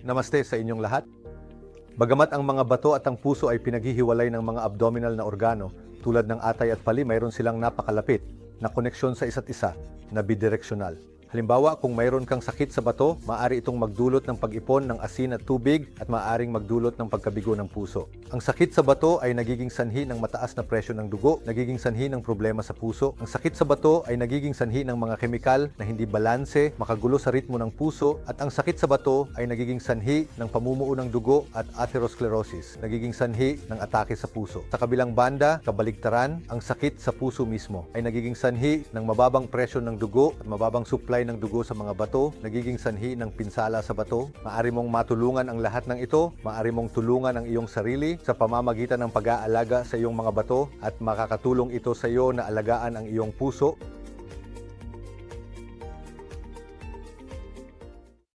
Namaste sa inyong lahat. Bagamat ang mga bato at ang puso ay pinaghihiwalay ng mga abdominal na organo, tulad ng atay at pali, mayroon silang napakalapit na koneksyon sa isa't isa na bidireksyonal. Halimbawa, kung mayroon kang sakit sa bato, maaari itong magdulot ng pag-ipon ng asin at tubig at maaaring magdulot ng pagkabigo ng puso. Ang sakit sa bato ay nagiging sanhi ng mataas na presyo ng dugo, nagiging sanhi ng problema sa puso. Ang sakit sa bato ay nagiging sanhi ng mga kemikal na hindi balanse, makagulo sa ritmo ng puso, at ang sakit sa bato ay nagiging sanhi ng pamumuo ng dugo at atherosclerosis, nagiging sanhi ng atake sa puso. Sa kabilang banda, kabaligtaran, ang sakit sa puso mismo ay nagiging sanhi ng mababang presyo ng dugo at mababang supply ng dugo sa mga bato, nagiging sanhi ng pinsala sa bato. Maari mong matulungan ang lahat ng ito, maari mong tulungan ang iyong sarili sa pamamagitan ng pag-aalaga sa iyong mga bato at makakatulong ito sa iyo na alagaan ang iyong puso